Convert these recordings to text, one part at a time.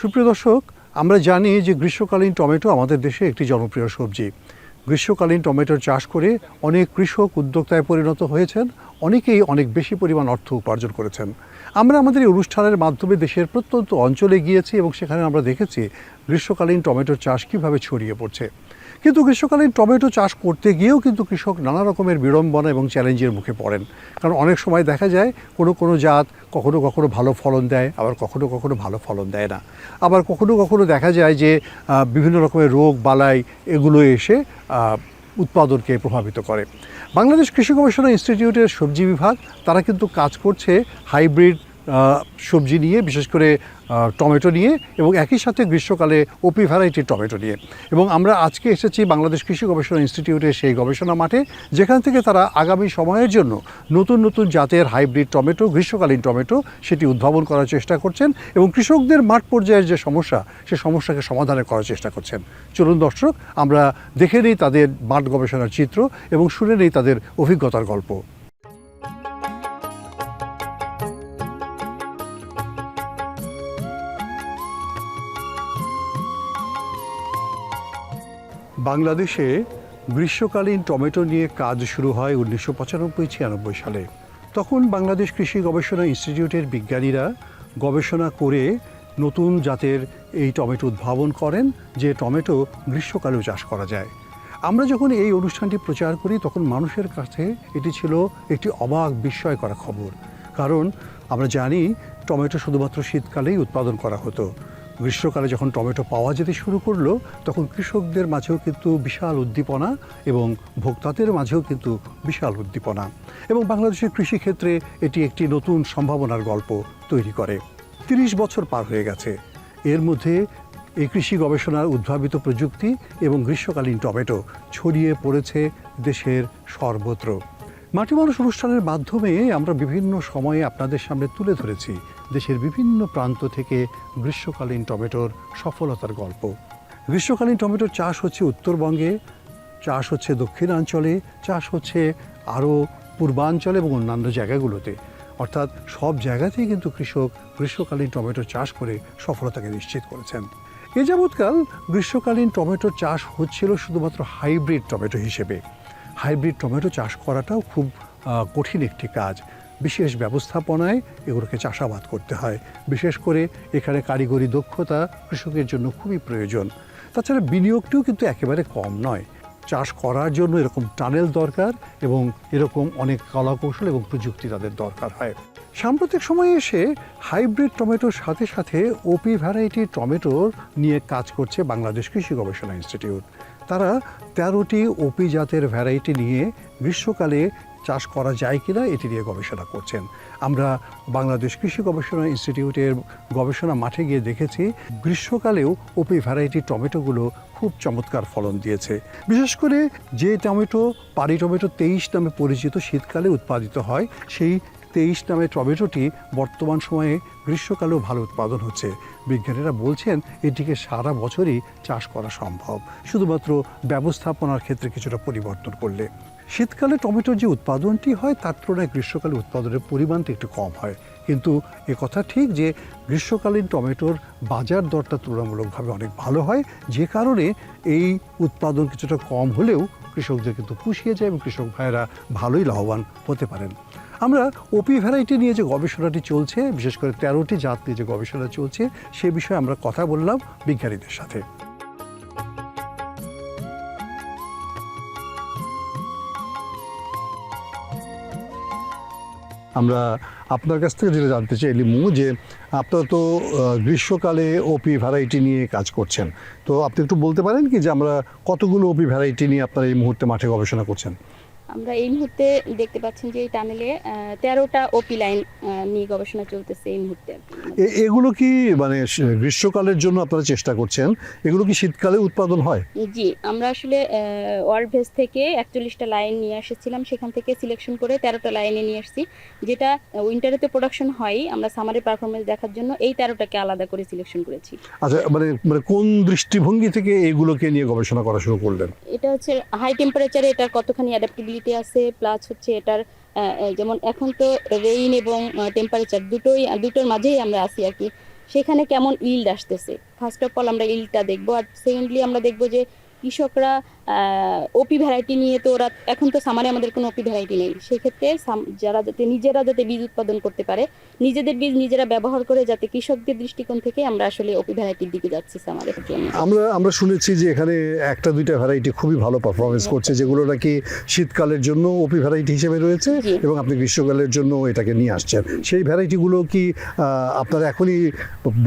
সুপ্রিয় দর্শক, আমরা জানি যে গ্রীষ্মকালীন টমেটো আমাদের দেশে একটি জনপ্রিয় সবজি। গ্রীষ্মকালীন টমেটোর চাষ করে অনেক কৃষক উদ্যোক্তায় পরিণত হয়েছেন, অনেকেই অনেক বেশি পরিমাণ অর্থ উপার্জন করেছেন। আমরা আমাদের এই অনুষ্ঠানের মাধ্যমে দেশের প্রত্যন্ত অঞ্চলে গিয়েছি এবং সেখানে আমরা দেখেছি গ্রীষ্মকালীন টমেটোর চাষ কীভাবে ছড়িয়ে পড়ছে। কিন্তু গ্রীষ্মকালীন টমেটো চাষ করতে গিয়েও কিন্তু কৃষক নানা রকমের বিড়ম্বনা এবং চ্যালেঞ্জের মুখে পড়েন। কারণ অনেক সময় দেখা যায়, কোনো কোনো জাত কখনো কখনো ভালো ফলন দেয়, আবার কখনো কখনো ভালো ফলন দেয় না। আবার কখনো কখনো দেখা যায় যে বিভিন্ন রকমের রোগ, বালাই এগুলো এসে উৎপাদনকে প্রভাবিত করে। বাংলাদেশ কৃষি গবেষণা ইনস্টিটিউটের সবজি বিভাগ, তারা কিন্তু কাজ করছে হাইব্রিড সবজি নিয়ে, বিশেষ করে টমেটো নিয়ে এবং একই সাথে গ্রীষ্মকালে ওপি ভ্যারাইটির টমেটো নিয়ে। এবং আমরা আজকে এসেছি বাংলাদেশ কৃষি গবেষণা ইনস্টিটিউটের সেই গবেষণা মাঠে, যেখান থেকে তারা আগামী সময়ের জন্য নতুন নতুন জাতের হাইব্রিড টমেটো, গ্রীষ্মকালীন টমেটো সেটি উদ্ভাবন করার চেষ্টা করছেন এবং কৃষকদের মাঠ পর্যায়ের যে সমস্যা, সে সমস্যাকে সমাধানের করার চেষ্টা করছেন। চলুন দর্শক, আমরা দেখে নিই তাদের মাঠ গবেষণার চিত্র এবং শুনে নিই তাদের অভিজ্ঞতার গল্প। বাংলাদেশে গ্রীষ্মকালীন টমেটো নিয়ে কাজ শুরু হয় উনিশশো পঁচানব্বই ছিয়ানব্বই সালে। তখন বাংলাদেশ কৃষি গবেষণা ইনস্টিটিউটের বিজ্ঞানীরা গবেষণা করে নতুন জাতের এই টমেটো উদ্ভাবন করেন, যে টমেটো গ্রীষ্মকালেও চাষ করা যায়। আমরা যখন এই অনুষ্ঠানটি প্রচার করি, তখন মানুষের কাছে এটি ছিল একটি অবাক বিস্ময় করা খবর। কারণ আমরা জানি, টমেটো শুধুমাত্র শীতকালেই উৎপাদন করা হতো। গ্রীষ্মকালে যখন টমেটো পাওয়া যেতে শুরু করল, তখন কৃষকদের মাঝেও কিন্তু বিশাল উদ্দীপনা এবং ভোক্তাদের মাঝেও কিন্তু বিশাল উদ্দীপনা। এবং বাংলাদেশের কৃষিক্ষেত্রে এটি একটি নতুন সম্ভাবনার গল্প তৈরি করে। তিরিশ বছর পার হয়ে গেছে। এর মধ্যে এই কৃষি গবেষণার উদ্ভাবিত প্রযুক্তি এবং গ্রীষ্মকালীন টমেটো ছড়িয়ে পড়েছে দেশের সর্বত্র। মাটি মানুষ অনুষ্ঠানের মাধ্যমে আমরা বিভিন্ন সময়ে আপনাদের সামনে তুলে ধরেছি দেশের বিভিন্ন প্রান্ত থেকে গ্রীষ্মকালীন টমেটোর সফলতার গল্প। গ্রীষ্মকালীন টমেটোর চাষ হচ্ছে উত্তরবঙ্গে, চাষ হচ্ছে দক্ষিণাঞ্চলে, চাষ হচ্ছে আরও পূর্বাঞ্চলে এবং অন্যান্য জায়গাগুলোতে। অর্থাৎ সব জায়গাতেই কিন্তু কৃষক গ্রীষ্মকালীন টমেটো চাষ করে সফলতাকে নিশ্চিত করেছেন। এ যাবৎকাল গ্রীষ্মকালীন টমেটোর চাষ হচ্ছিল শুধুমাত্র হাইব্রিড টমেটো হিসেবে। হাইব্রিড টমেটো চাষ করাটাও খুব কঠিন একটি কাজ। বিশেষ ব্যবস্থাপনায় এগুলোকে চাষাবাদ করতে হয়। বিশেষ করে এখানে কারিগরি দক্ষতা কৃষকের জন্য খুবই প্রয়োজন। তাছাড়া বিনিয়োগটিও কিন্তু একেবারে কম নয়। চাষ করার জন্য এরকম টানেল দরকার এবং এরকম অনেক কলাকৌশল এবং প্রযুক্তি তাদের দরকার হয়। সাম্প্রতিক সময়ে এসে হাইব্রিড টমেটোর সাথে সাথে ওপি ভ্যারাইটি টমেটোর নিয়ে কাজ করছে বাংলাদেশ কৃষি গবেষণা ইনস্টিটিউট। তারা তেরোটি ওপি জাতের ভ্যারাইটি নিয়ে গ্রীষ্মকালে চাষ করা যায় কিনা এটি নিয়ে গবেষণা করছেন। আমরা বাংলাদেশ কৃষি গবেষণা ইনস্টিটিউটের গবেষণা মাঠে গিয়ে দেখেছি, গ্রীষ্মকালেও ওপি ভ্যারাইটি টমেটোগুলো খুব চমৎকার ফলন দিয়েছে। বিশেষ করে যে টমেটো, পারি টমেটো তেইশ নামে পরিচিত শীতকালে উৎপাদিত হয়, সেই তেইশ নামে টমেটোটি বর্তমান সময়ে গ্রীষ্মকালেও ভালো উৎপাদন হচ্ছে। বিজ্ঞানীরা বলছেন, এটিকে সারা বছরই চাষ করা সম্ভব। শুধুমাত্র ব্যবস্থাপনার ক্ষেত্রে কিছুটা পরিবর্তন করলে। শীতকালে টমেটোর যে উৎপাদনটি হয়, তার তুলনায় গ্রীষ্মকালে উৎপাদনের পরিমাণটা একটু কম হয়। কিন্তু এ কথা ঠিক যে, গ্রীষ্মকালীন টমেটোর বাজার দরটা তুলনামূলকভাবে অনেক ভালো হয়। যে কারণে এই উৎপাদন কিছুটা কম হলেও কৃষকদের কিন্তু পুষিয়ে যায় এবং কৃষক ভাইয়েরা ভালোই লাভবান হতে পারেন। আমরা ওপি ভ্যারাইটি নিয়ে যে গবেষণাটি চলছে, বিশেষ করে তেরোটি জাত নিয়ে যে গবেষণা চলছে, সে বিষয়ে আমরা কথা বললাম বিজ্ঞানীদের সাথে। আমরা আপনার কাছ থেকে যেটা জানতে চাই, লিমু, যে আপনারা তো গ্রীষ্মকালে ওপি ভ্যারাইটি নিয়ে কাজ করছেন। তো আপনি একটু বলতে পারেন কি যে আমরা কতগুলো ওপি ভ্যারাইটি নিয়ে আপনারা এই মুহূর্তে মাঠে গবেষণা করছেন? আমরা এই মুহূর্তে দেখতে পাচ্ছেন যে এই টানেলে তেরোটা ওপি লাইন নিয়ে গবেষণা চলতেছে এই মুহূর্তে। এগুলো কি মানে গ্রীষ্মকালের জন্য আপনারা চেষ্টা করছেন? এগুলো কি শীতকালে উৎপাদন হয়? জি আমরা আসলে ওয়ার্ল্ড ভেস থেকে একচল্লিশটা লাইন নিয়ে এসেছিলাম। সেখান থেকে সিলেকশন করে তেরোটা লাইনে নিয়ে এসেছি যেটা উইন্টারে তো প্রোডাকশন হয় আমরা সামারের পারফরমেন্স দেখার জন্য এই তেরোটাকে আলাদা করে সিলেকশন করেছি। আচ্ছা মানে মানে কোন দৃষ্টিভঙ্গি থেকে এগুলোকে নিয়ে গবেষণা করা শুরু করলেন? এটা হচ্ছে হাই টেম্পারেচারে এটা কতখানি অ্যাডাপ্টিবিলিটি আছে প্লাস হচ্ছে এটার যেমন এখন তো রেইন এবং টেম্পারেচার দুটোই দুটোর মাঝেই আমরা আসি আর কি। সেখানে কেমন ইল্ড আসতেছে? ফার্স্ট অফ অল আমরা ইল্ডটা দেখব, আর সেকেন্ডলি আমরা দেখব যে কৃষকরা ওপি ভ্যারাইটি নিয়ে তো ওরা এখন তো সামারে আমাদের কোনো ওপি ভ্যারাইটি নেই। সেক্ষেত্রে যারা যাতে নিজেরা যাতে বীজ উৎপাদন করতে পারে নিজেদের বীজ নিজেরা ব্যবহার করে যাতে কৃষকদের দৃষ্টিকোণ থেকে আমরা আসলে ওপি ভ্যারাইটির দিকে যাচ্ছি জন্য আমরা আমরা শুনেছি যে এখানে একটা দুইটা ভ্যারাইটি খুবই ভালো পারফরমেন্স করছে যেগুলো নাকি শীতকালের জন্য ওপি ভ্যারাইটি হিসেবে রয়েছে এবং আপনি গ্রীষ্মকালের জন্য এটাকে নিয়ে আসছেন। সেই ভ্যারাইটিগুলো কি আপনারা এখনই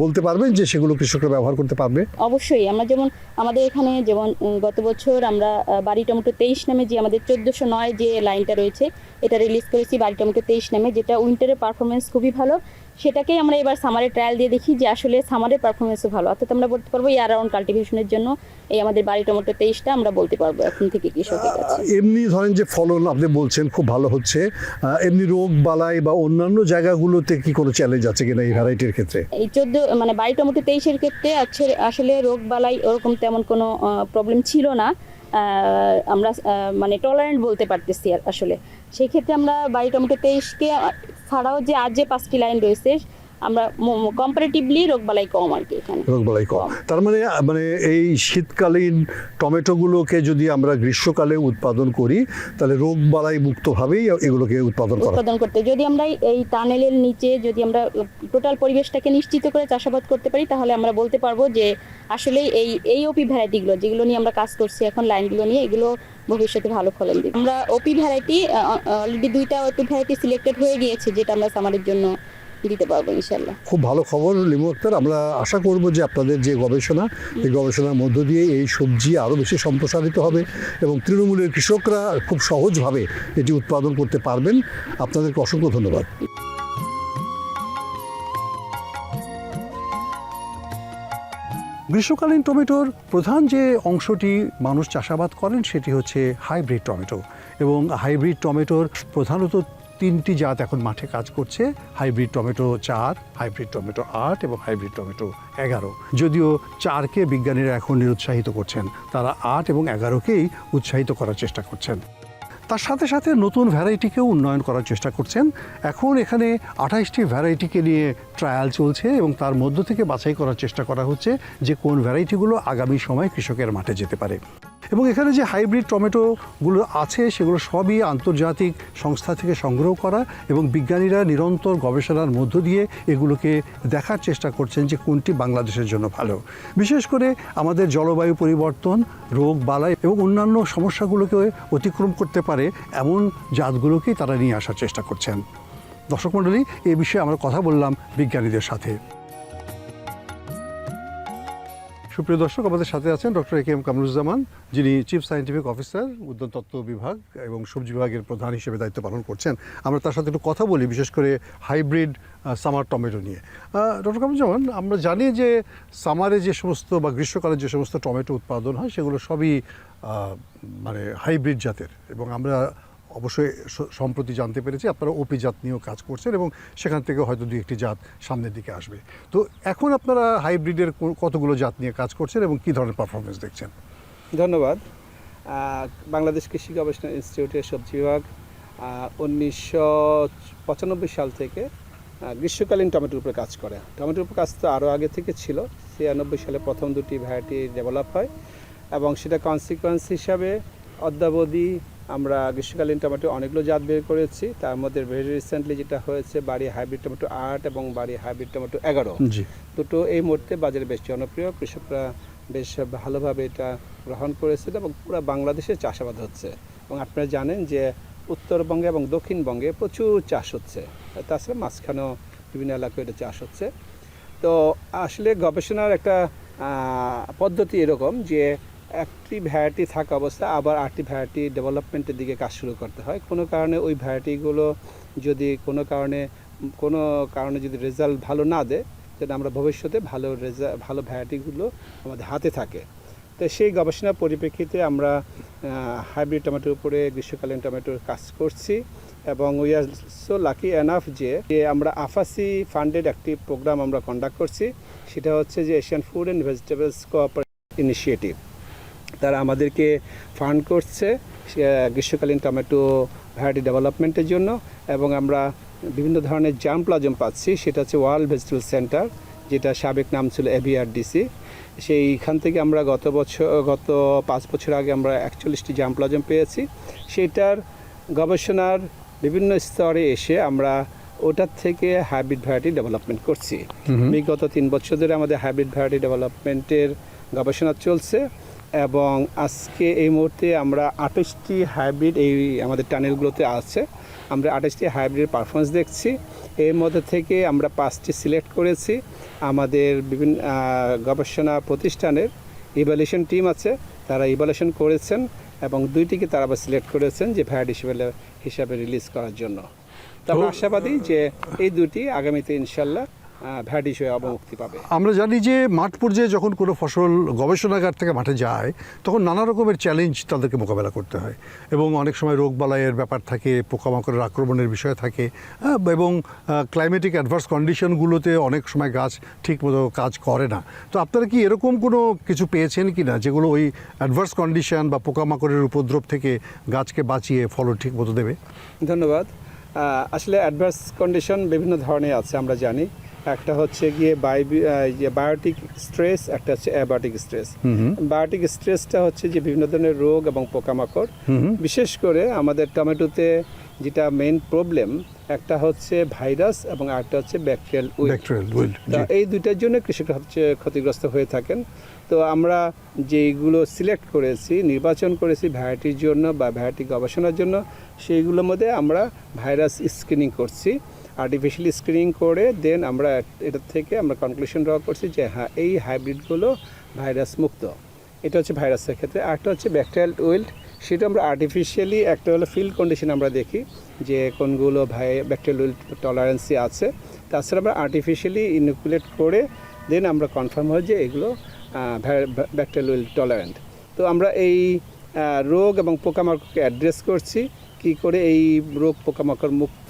বলতে পারবেন যে সেগুলো কৃষকরা ব্যবহার করতে পারবে? অবশ্যই আমরা যেমন আমাদের এখানে যেমন গত বছর আমরা বাড়ি টমেটো তেইশ নামে যে আমাদের চোদ্দোশো নয় যে লাইনটা রয়েছে এটা রিলিজ করেছি বাড়ি টমেটো তেইশ নামে যেটা উইন্টারের পারফরমেন্স খুবই ভালো। সেটাকেই আমরা এবার সামারে ট্রায়াল দিয়ে দেখি যে আসলে সামারের পারফরমেন্সও ভালো। অর্থাৎ আমরা বলতে পারব ইয়ার রাউন্ড কাল্টিভেশনের জন্য এই আমাদের বাড়ি টমেটো তেইশটা আমরা বলতে পারব এখন থেকে কৃষকের কাছে। এমনি ধরেন যে ফলন আপনি বলছেন খুব ভালো হচ্ছে। এমনি রোগ বালাই বা অন্যান্য জায়গাগুলোতে কি কোনো চ্যালেঞ্জ আছে কিনা এই ভ্যারাইটির ক্ষেত্রে? এই চোদ্দ মানে বাড়ি টমেটো তেইশের ক্ষেত্রে আসলে রোগ বালাই ওরকম তেমন কোনো প্রবলেম ছিল না। আমরা মানে টলারেন্ট বলতে পারতেছি আসলে। সেই ক্ষেত্রে আমরা বাড়ি টমেটো তেইশকে ছাড়াও যে আর যে পাঁচটি লাইন রয়েছে আমরা কম্পারেটিভলি রোগ বালাই কম আর কি এখানে। রোগ বালাই কম। তার মানে মানে এই শীতকালীন টমেটোগুলোকে যদি আমরা গ্রীষ্মকালে উৎপাদন করি তাহলে রোগ বালাই মুক্তভাবেই এগুলোকে উৎপাদন করা। উৎপাদন করতে। যদি আমরা এই টানেলের নিচে যদি আমরা টোটাল পরিবেশটাকে নিশ্চিত করে চাষাবাদ করতে পারি তাহলে আমরা বলতে পারব যে আসলে এই এই ওপি ভ্যারাইটিগুলো যেগুলো নিয়ে আমরা কাজ করছি এখন লাইনগুলো নিয়ে এগুলো ভবিষ্যতে ভালো ফলন দিবে। আমরা ওপি ভ্যারাইটি অলরেডি দুইটা ওপি ভ্যারাইটি সিলেক্টেড হয়ে গিয়েছে যেটা আমরা সামারের জন্য দিতে পারব ইনশাল্লাহ খুব ভালো খবর লিমু আক্তার। আমরা আশা করব যে আপনাদের যে গবেষণা এই গবেষণার মধ্য দিয়ে এই সবজি আরও বেশি সম্প্রসারিত হবে এবং তৃণমূলের কৃষকরা খুব সহজভাবে এটি উৎপাদন করতে পারবেন। আপনাদেরকে অসংখ্য ধন্যবাদ। গ্রীষ্মকালীন টমেটোর প্রধান যে অংশটি মানুষ চাষাবাদ করেন সেটি হচ্ছে হাইব্রিড টমেটো। এবং হাইব্রিড টমেটোর প্রধানত তিনটি জাত এখন মাঠে কাজ করছে, হাইব্রিড টমেটো চার, হাইব্রিড টমেটো আট এবং হাইব্রিড টমেটো এগারো। যদিও চারকে বিজ্ঞানীরা এখন নিরুৎসাহিত করছেন, তারা আট এবং এগারোকেই উৎসাহিত করার চেষ্টা করছেন। তার সাথে সাথে নতুন ভ্যারাইটিকেও উন্নয়ন করার চেষ্টা করছেন। এখন এখানে আঠাইশটি ভ্যারাইটিকে নিয়ে ট্রায়াল চলছে এবং তার মধ্য থেকে বাছাই করার চেষ্টা করা হচ্ছে যে কোন ভ্যারাইটিগুলো আগামী সময় কৃষকের মাঠে যেতে পারে। এবং এখানে যে হাইব্রিড টমেটোগুলো আছে, সেগুলো সবই আন্তর্জাতিক সংস্থা থেকে সংগ্রহ করা এবং বিজ্ঞানীরা নিরন্তর গবেষণার মধ্য দিয়ে এগুলোকে দেখার চেষ্টা করছেন যে কোনটি বাংলাদেশের জন্য ভালো। বিশেষ করে আমাদের জলবায়ু পরিবর্তন, রোগ বালাই এবং অন্যান্য সমস্যাগুলোকে অতিক্রম করতে পারে এমন জাতগুলোকেই তারা নিয়ে আসার চেষ্টা করছেন। দর্শক মণ্ডলী, এ বিষয়ে আমরা কথা বললাম বিজ্ঞানীদের সাথে। সুপ্রিয় দর্শক, আমাদের সাথে আছেন doctor A K M Kamruzzaman, যিনি চিফ সায়েন্টিফিক অফিসার উদ্যান তত্ত্ব বিভাগ এবং সবজি বিভাগের প্রধান হিসেবে দায়িত্ব পালন করছেন। আমরা তার সাথে একটু কথা বলি, বিশেষ করে হাইব্রিড সামার টমেটো নিয়ে। ডক্টর কামরুজ্জামান, আমরা জানি যে সামারে যে সমস্ত বা গ্রীষ্মকালে যে সমস্ত টমেটো উৎপাদন হয়, সেগুলো সবই মানে হাইব্রিড জাতের। এবং আমরা অবশ্যই সম্প্রতি জানতে পেরেছি, আপনারা ওপি জাত নিয়েও কাজ করছেন এবং সেখান থেকে হয়তো দু একটি জাত সামনের দিকে আসবে। তো এখন আপনারা হাইব্রিডের কতগুলো জাত নিয়ে কাজ করছেন এবং কী ধরনের পারফরমেন্স দেখছেন? ধন্যবাদ। বাংলাদেশ কৃষি গবেষণা ইনস্টিটিউটের সবজি বিভাগ উনিশশো পঁচানব্বই সাল থেকে গ্রীষ্মকালীন টমেটোর উপরে কাজ করে। টমেটোর উপর কাজ তো আরও আগে থেকে ছিল, ছিয়ানব্বই সালে প্রথম দুটি ভ্যারাইটি ডেভেলপ হয় এবং সেটা কনসিকোয়েন্স হিসাবে অদ্যাবধি আমরা গ্রীষ্মকালীন টমেটো অনেকগুলো জাত বের করেছি। তার মধ্যে ভেরি রিসেন্টলি যেটা হয়েছে বাড়ি হাইব্রিড টমেটো আট এবং বাড়ি হাইব্রিড টমেটো এগারো। দুটো এই মুহূর্তে বাজারে বেশ জনপ্রিয়। কৃষকরা বেশ ভালোভাবে এটা গ্রহণ করেছিল এবং পুরো বাংলাদেশে চাষাবাদ হচ্ছে। এবং আপনারা জানেন যে উত্তরবঙ্গে এবং দক্ষিণবঙ্গে প্রচুর চাষ হচ্ছে। তাছাড়া মাঝখানেও বিভিন্ন এলাকায় এটা চাষ হচ্ছে। তো আসলে গবেষণার একটা পদ্ধতি এরকম যে একটি ভ্যারাইটি থাকা অবস্থায় আবার আটটি ভ্যারাইটি ডেভেলপমেন্টের দিকে কাজ শুরু করতে হয়। কোনো কারণে ওই ভ্যারাইটিগুলো যদি কোনো কারণে কোনো কারণে যদি রেজাল্ট ভালো না দেয় যেন আমরা ভবিষ্যতে ভালো রেজাল্ট ভালো ভ্যারাইটিগুলো আমাদের হাতে থাকে। তো সেই গবেষণার পরিপ্রেক্ষিতে আমরা হাইব্রিড টমেটোর উপরে গ্রীষ্মকালীন টমেটোর কাজ করছি এবং we are so lucky enough যে আমরা আফাসি ফান্ডেড একটি প্রোগ্রাম আমরা কন্ডাক্ট করছি। সেটা হচ্ছে যে Asian food and vegetables cooperative initiative তারা আমাদেরকে ফান্ড করছে গ্রীষ্মকালীন টমেটো ভ্যারাইটি ডেভেলপমেন্টের জন্য এবং আমরা বিভিন্ন ধরনের জাম প্লাজম পাচ্ছি সেটা হচ্ছে ওয়ার্ল্ড ভেজিটেবল সেন্টার যেটা সাবেক নাম ছিল এভিআরডিসি সেইখান থেকে আমরা গত বছর গত পাঁচ বছর আগে আমরা একচল্লিশটি জাম প্লাজম পেয়েছি। সেটার গবেষণার বিভিন্ন স্তরে এসে আমরা ওটার থেকে হাইব্রিড ভ্যারাইটি ডেভেলপমেন্ট করছি। বিগত তিন বছর ধরে আমাদের হাইব্রিড ভ্যারাইটি ডেভেলপমেন্টের গবেষণা চলছে। এবং আজকে এই মুহূর্তে আমরা আঠাশটি হাইব্রিড এই আমাদের টানেলগুলোতে আছে। আমরা আঠাশটি হাইব্রিড পারফরমেন্স দেখছি। এর মধ্যে থেকে আমরা পাঁচটি সিলেক্ট করেছি। আমাদের বিভিন্ন গবেষণা প্রতিষ্ঠানের ইভ্যালুয়েশন টিম আছে। তারা ইভ্যালুয়েশন করেছেন এবং দুইটিকে তারা আবার সিলেক্ট করেছেন যে ভ্যারাইটি হিসেবে হিসাবে রিলিজ করার জন্য। তো আমরা আশাবাদী যে এই দুটি আগামীতে ইনশাল্লাহ ভ্যারাইটি হিসেবে অবমুক্তি পাবে। আমরা জানি যে মাঠ পর্যায়ে যখন কোনো ফসল গবেষণাগার থেকে মাঠে যায় তখন নানা রকমের চ্যালেঞ্জ তাদেরকে মোকাবেলা করতে হয়। এবং অনেক সময় রোগ বালাইয়ের ব্যাপার থাকে পোকামাকড়ের আক্রমণের বিষয় থাকে এবং ক্লাইমেটিক অ্যাডভার্স কন্ডিশনগুলোতে অনেক সময় গাছ ঠিকমতো কাজ করে না। তো আপনারা কি এরকম কোনো কিছু পেয়েছেন কি না যেগুলো ওই অ্যাডভার্স কন্ডিশন বা পোকামাকড়ের উপদ্রব থেকে গাছকে বাঁচিয়ে ফলন ঠিকমতো দেবে? ধন্যবাদ। আসলে অ্যাডভার্স কন্ডিশন বিভিন্ন ধরনের আছে আমরা জানি। একটা হচ্ছে গিয়ে বায়োটিক স্ট্রেস একটা হচ্ছে অ্যাবায়োটিক স্ট্রেস। বায়োটিক স্ট্রেসটা হচ্ছে যে বিভিন্ন ধরনের রোগ এবং পোকামাকড়। বিশেষ করে আমাদের টমেটোতে যেটা মেইন প্রবলেম একটা হচ্ছে ভাইরাস এবং আরেকটা হচ্ছে ব্যাকটেরিয়াল উইল ব্যাকটেরিয়াল উইল তা এই দুইটার জন্য কৃষকরা হচ্ছে ক্ষতিগ্রস্ত হয়ে থাকেন। তো আমরা যেইগুলো সিলেক্ট করেছি নির্বাচন করেছি ভ্যারাইটির জন্য বা ভ্যারাইটি গবেষণার জন্য সেইগুলোর মধ্যে আমরা ভাইরাস স্ক্রিনিং করছি। আর্টিফিশিয়ালি স্ক্রিনিং করে দেন আমরা এটার থেকে আমরা কনক্লুশন ড্র করছি যে হ্যাঁ এই হাইব্রিডগুলো ভাইরাস মুক্ত। এটা হচ্ছে ভাইরাসের ক্ষেত্রে। আরেকটা হচ্ছে ব্যাকটেরিয়াল উইল্ড সেটা আমরা আর্টিফিশিয়ালি একটা হলো ফিল্ড কন্ডিশন আমরা দেখি যে, কোনগুলো ভাই ব্যাকটেরিয়াল উইল্ড টলারেন্সি আছে। তাছাড়া আমরা আর্টিফিশিয়ালি ইনুকুলেট করে দেন আমরা কনফার্ম হয় যে এগুলো ব্যাকটেরিয়াল উইল্ড টলারেন্ট তো আমরা এই রোগ এবং পোকামাকড়কে অ্যাড্রেস করছি, কি করে এই রোগ পোকামাকড় মুক্ত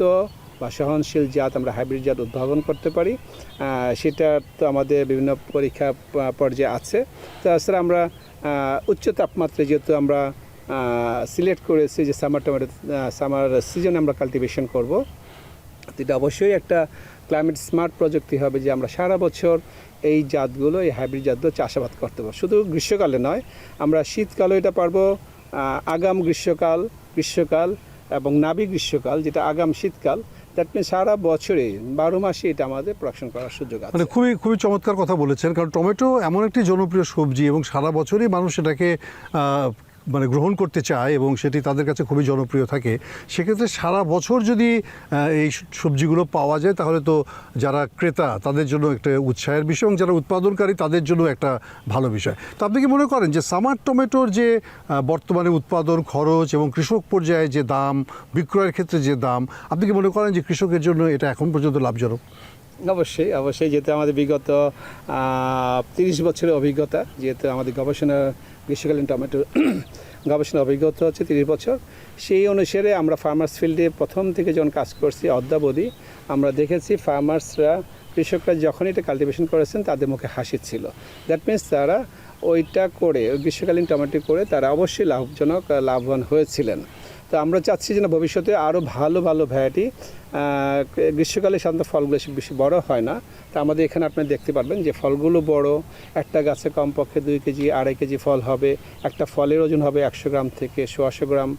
বা সহনশীল জাত আমরা হাইব্রিড জাত উদ্ভাবন করতে পারি সেটা তো আমাদের বিভিন্ন পরীক্ষা পর্যায়ে আছে। তাছাড়া আমরা উচ্চ তাপমাত্রায় যেহেতু আমরা সিলেক্ট করেছি যে সামার টমেটো সামার সিজনে আমরা কাল্টিভেশন করব এটা অবশ্যই একটা ক্লাইমেট স্মার্ট প্রযুক্তি হবে যে আমরা সারা বছর এই জাতগুলো, এই হাইব্রিড জাতগুলো চাষাবাদ করতে পারব। শুধু গ্রীষ্মকালে নয়, আমরা শীতকালেও এটা পারব আগাম গ্রীষ্মকাল গ্রীষ্মকাল এবং নাবি গ্রীষ্মকাল, যেটা আগাম শীতকাল দ্যাট মিন সারা বছরে বারো মাসে এটা আমাদের প্রোডাকশন করার সুযোগ আছে। মানে খুবই খুবই চমৎকার কথা বলেছেন। কারণ টমেটো এমন একটি জনপ্রিয় সবজি এবং সারা বছরই মানুষ এটাকে মানে গ্রহণ করতে চায় এবং সেটি তাদের কাছে খুবই জনপ্রিয় থাকে, সেক্ষেত্রে সারা বছর যদি এই সবজিগুলো পাওয়া যায়, তাহলে তো যারা ক্রেতা, তাদের জন্য একটা উৎসাহের বিষয় এবং যারা উৎপাদনকারী, তাদের জন্য একটা ভালো বিষয়। তো আপনি কি মনে করেন যে সামার টমেটোর যে বর্তমানে উৎপাদন খরচ এবং কৃষক পর্যায়ে যে দাম, বিক্রয়ের ক্ষেত্রে যে দাম, আপনি কি মনে করেন যে কৃষকের জন্য এটা এখন পর্যন্ত লাভজনক? অবশ্যই অবশ্যই, যেহেতু আমাদের বিগত তিরিশ বছরের অভিজ্ঞতা, যেহেতু আমাদের গবেষণা গ্রীষ্মকালীন টমেটো গবেষণা অভিজ্ঞতা হচ্ছে তিরিশ বছর। সেই অনুসারে আমরা ফার্মার্স ফিল্ডে প্রথম থেকে যখন কাজ করছি, অদ্যাবধি আমরা দেখেছি ফার্মার্সরা কৃষকরা যখন এটা কাল্টিভেশন করেছেন তাদের মুখে হাসি ছিল। দ্যাট মিন্স তারা ওইটা করে, গ্রীষ্মকালীন টমেটো করে তারা অবশ্যই লাভজনক, লাভবান হয়েছিলেন। তো আমরা চাচ্ছি যে না ভবিষ্যতে আরও ভালো ভালো ভ্যারাইটি গ্রীষ্মকালে সাধারণত ফলগুলো বেশি- বড় হয় না। তা আমাদের এখানে আপনি দেখতে পারবেন যে ফলগুলো বড় একটা গাছে কমপক্ষে দুই কেজি আড়াই কেজি ফল হবে একটা ফলের ওজন হবে একশো গ্রাম থেকে সোয়াশো গ্রাম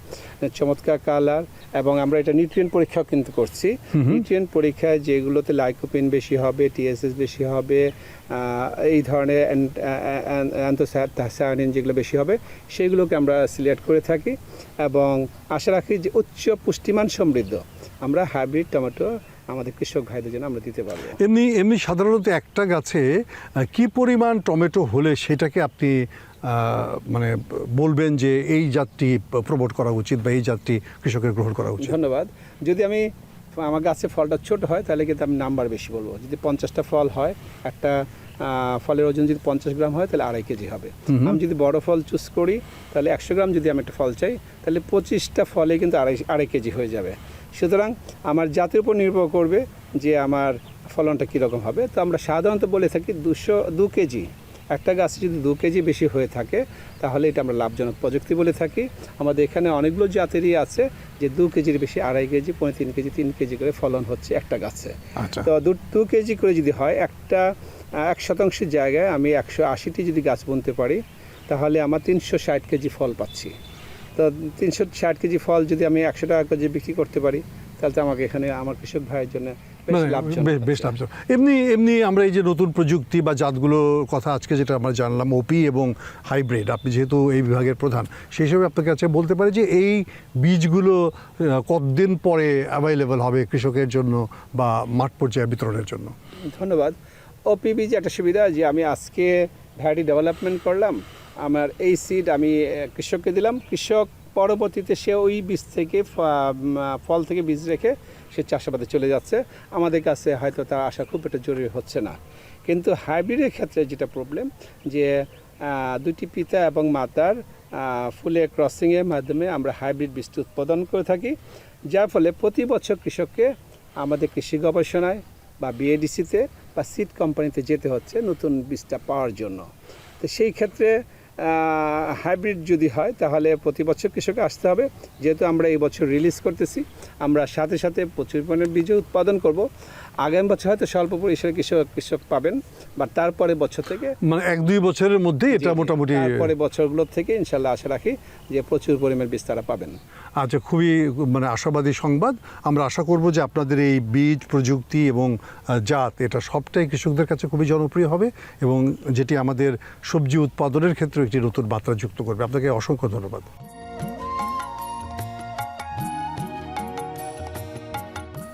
চমৎকার কালার এবং আমরা এটা নিউট্রিয়েন্ট পরীক্ষাও কিন্তু করছি। নিউট্রিয়েন্ট পরীক্ষায় যেগুলোতে লাইকোপিন বেশি হবে টিএসএস বেশি হবে এই ধরনের অ্যান্থোসায়ানিন যেগুলো বেশি হবে সেইগুলোকে আমরা সিলেক্ট করে থাকি এবং আশা রাখি যে উচ্চ পুষ্টিমান সমৃদ্ধ। আমরা হাইব্রিড টমেটো আমাদের কৃষক ভাইদের জন্য আমরা দিতে পারব। এমনি এমনি সাধারণত একটা গাছে কি পরিমাণ টমেটো হলে সেটাকে আপনি মানে বলবেন যে এই জাতটি প্রমোট করা উচিত বা এই জাতটি কৃষকের গ্রহণ করা উচিত? ধন্যবাদ। যদি আমি আমার গাছে ফলটা ছোট হয় তাহলে কিন্তু আমি নাম্বার বেশি বলব। যদি পঞ্চাশটা ফল হয় একটা ফলের ওজন যদি পঞ্চাশ গ্রাম হয় তাহলে আড়াই কেজি হবে। আমি যদি বড় ফল চুজ করি তাহলে একশো গ্রাম যদি আমি একটা ফল চাই তাহলে পঁচিশটা ফলে কিন্তু আড়াই আড়াই কেজি হয়ে যাবে। সুতরাং আমার জাতের উপর নির্ভর করবে যে আমার ফলনটা কীরকম হবে। তো আমরা সাধারণত বলে থাকি দুশো দু কেজি একটা গাছে যদি দু কেজি বেশি হয়ে থাকে তাহলে এটা আমরা লাভজনক প্রযুক্তি বলে থাকি। আমাদের এখানে অনেকগুলো জাতেরই আছে যে দু কেজির বেশি আড়াই কেজি পনেরো তিন কেজি তিন কেজি করে ফলন হচ্ছে একটা গাছে। আচ্ছা। তো দু দু কেজি করে যদি হয় একটা এক শতাংশ জায়গায় আমি একশো আশিটি যদি গাছ বুনতে পারি তাহলে আমার তিনশো ষাট কেজি ফল পাচ্ছি। তো তিনশো ষাট কেজি ফল যদি আমি একশো টাকা কেজি বিক্রি করতে পারি তাহলে তো আমাকে এখানে আমার কৃষক ভাইয়ের জন্য বেশ মানে লাভজনক এমনি এমনি আমরা এই যে নতুন প্রযুক্তি বা জাতগুলোর কথা আজকে যেটা আমরা জানলাম ওপি এবং হাইব্রিড আপনি যেহেতু এই বিভাগের প্রধান সেই হিসেবে আপনার কাছে বলতে পারি যে এই বীজগুলো কতদিন পরে অ্যাভেলেবল হবে কৃষকের জন্য বা মাঠ পর্যায়ে বিতরণের জন্য? ধন্যবাদ। ওপিবি যে একটা সুবিধা যে আমি আজকে ভ্যারাইটি ডেভেলপমেন্ট করলাম আমার এই সিড আমি কৃষককে দিলাম। কৃষক পরবর্তীতে সে ওই বীজ থেকে ফল থেকে বীজ রেখে সে চাষাবাদে চলে যাচ্ছে। আমাদের কাছে হয়তো তার আশা খুব একটা জরুরি হচ্ছে না। কিন্তু হাইব্রিডের ক্ষেত্রে যেটা প্রবলেম যে দুটি পিতা এবং মাতার ফুলে ক্রসিংয়ের মাধ্যমে আমরা হাইব্রিড বীজটি উৎপাদন করে থাকি। যার ফলে প্রতি বছর কৃষককে আমাদের কৃষি গবেষণায় বা বিএডিসিতে বা সিড কোম্পানিতে যেতে হচ্ছে নতুন বীজটা পাওয়ার জন্য। তো সেই ক্ষেত্রে হাইব্রিড যদি হয়, তাহলে প্রতি বছর কৃষকে আসতে হবে। যেহেতু আমরা এই বছর রিলিজ করতেছি, আমরা সাথে সাথে প্রচুর পরিমাণে বীজ উৎপাদন করব। আগামী বছর হয়তো স্বল্প পরিসরে কৃষক কৃষক পাবেন বা তারপরে বছর থেকে মানে এক দুই বছরের মধ্যেই এটা মোটামুটি তারপরে বছরগুলোর থেকে ইনশাল্লাহ আশা রাখি যে প্রচুর পরিমাণ বীজ তারা পাবেন। আচ্ছা খুবই মানে আশাবাদী সংবাদ। আমরা আশা করব যে আপনাদের এই বীজ প্রযুক্তি এবং জাত এটা সবটাই কৃষকদের কাছে খুবই জনপ্রিয় হবে এবং যেটি আমাদের সবজি উৎপাদনের ক্ষেত্রে একটি নতুন বার্তা যুক্ত করবে। আপনাকে অসংখ্য ধন্যবাদ।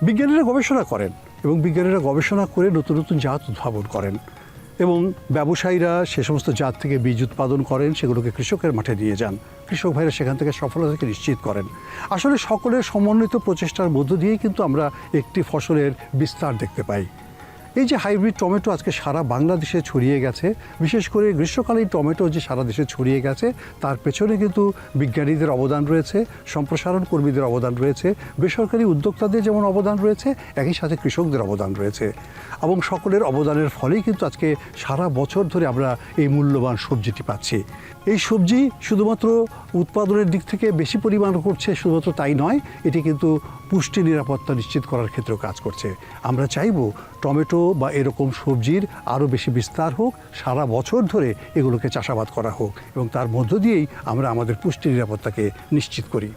বিজ্ঞানীরা গবেষণা করেন এবং বিজ্ঞানীরা গবেষণা করে নতুন নতুন জাত উদ্ভাবন করেন এবং ব্যবসায়ীরা সে সমস্ত জাত থেকে বীজ উৎপাদন করেন, সেগুলোকে কৃষকের মাঠে নিয়ে যান। কৃষক ভাইরা সেখান থেকে সফলতাকে নিশ্চিত করেন। আসলে সকলের সমন্বিত প্রচেষ্টার মধ্য দিয়েই কিন্তু আমরা একটি ফসলের বিস্তার দেখতে পাই। এই যে হাইব্রিড টমেটো আজকে সারা বাংলাদেশে ছড়িয়ে গেছে, বিশেষ করে গ্রীষ্মকালীন টমেটো যে সারা দেশে ছড়িয়ে গেছে, তার পেছনে কিন্তু বিজ্ঞানীদের অবদান রয়েছে, সম্প্রসারণ কর্মীদের অবদান রয়েছে, বেসরকারি উদ্যোক্তাদের যেমন অবদান রয়েছে, একই সাথে কৃষকদের অবদান রয়েছে। এবং সকলের অবদানের ফলেই কিন্তু আজকে সারা বছর ধরে আমরা এই মূল্যবান সবজিটি পাচ্ছি। এই সবজি শুধুমাত্র উৎপাদনের দিক থেকে বেশি পরিমাণ করছে, শুধুমাত্র তাই নয়, এটি কিন্তু পুষ্টি নিরাপত্তা নিশ্চিত করার ক্ষেত্রেও কাজ করছে। আমরা চাইব টমেটো বা এরকম সবজির আরও বেশি বিস্তার হোক, সারা বছর ধরে এগুলোকে চাষাবাদ করা হোক এবং তার মধ্য দিয়েই আমরা আমাদের পুষ্টি নিরাপত্তাকে নিশ্চিত করি।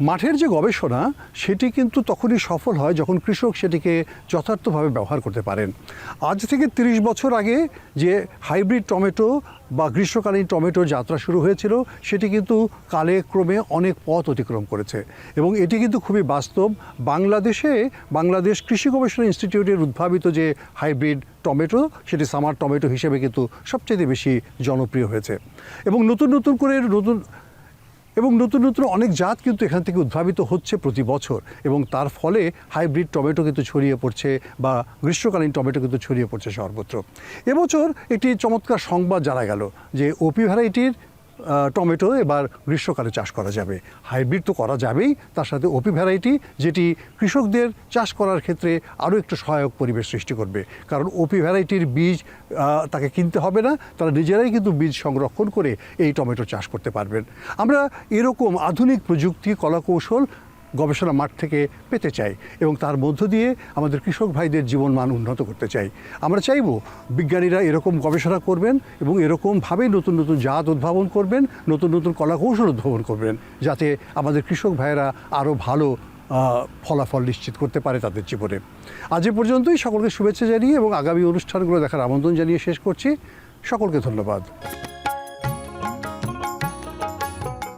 মাঠের যে গবেষণা, সেটি কিন্তু তখনই সফল হয় যখন কৃষক সেটিকে যথার্থভাবে ব্যবহার করতে পারেন। আজ থেকে ৩০ বছর আগে যে হাইব্রিড টমেটো বা গ্রীষ্মকালীন টমেটোর যাত্রা শুরু হয়েছিল, সেটি কিন্তু কালে ক্রমে অনেক পথ অতিক্রম করেছে এবং এটি কিন্তু খুবই বাস্তব। বাংলাদেশে, বাংলাদেশ কৃষি গবেষণা ইনস্টিটিউটের উদ্ভাবিত যে হাইব্রিড টমেটো, সেটি সামার টমেটো হিসেবে কিন্তু সবচেয়ে বেশি জনপ্রিয় হয়েছে। এবং নতুন নতুন করে নতুন এবং নতুন নতুন অনেক জাত কিন্তু এখান থেকে উদ্ভাবিত হচ্ছে প্রতি বছর। এবং তার ফলে হাইব্রিড টমেটো কিন্তু ছড়িয়ে পড়ছে বা গ্রীষ্মকালীন টমেটো কিন্তু ছড়িয়ে পড়ছে সর্বত্র। এবছর একটি চমৎকার সংবাদ জানা গেল যে ওপি ভ্যারাইটির টমেটো এবার গ্রীষ্মকালে চাষ করা যাবে। হাইব্রিড তো করা যাবেই, তার সাথে ওপি ভ্যারাইটি যেটি কৃষকদের চাষ করার ক্ষেত্রে আরও একটু সহায়ক পরিবেশ সৃষ্টি করবে। কারণ ওপি ভ্যারাইটির বীজ তাকে কিনতে হবে না, তারা নিজেরাই কিন্তু বীজ সংরক্ষণ করে এই টমেটো চাষ করতে পারবেন। আমরা এরকম আধুনিক প্রযুক্তি, কলাকৌশল গবেষণা মাঠ থেকে পেতে চাই এবং তার মধ্য দিয়ে আমাদের কৃষক ভাইদের জীবনমান উন্নত করতে চাই। আমরা চাইব বিজ্ঞানীরা এরকম গবেষণা করবেন এবং এরকমভাবেই নতুন নতুন জাত উদ্ভাবন করবেন, নতুন নতুন কলাকৌশল উদ্ভাবন করবেন, যাতে আমাদের কৃষক ভাইয়েরা আরও ভালো ফলাফল নিশ্চিত করতে পারে তাদের জীবনে। আজ এ পর্যন্তই সকলকে শুভেচ্ছা জানিয়ে এবং আগামী অনুষ্ঠানগুলো দেখার আমন্ত্রণ জানিয়ে শেষ করছি। সকলকে ধন্যবাদ।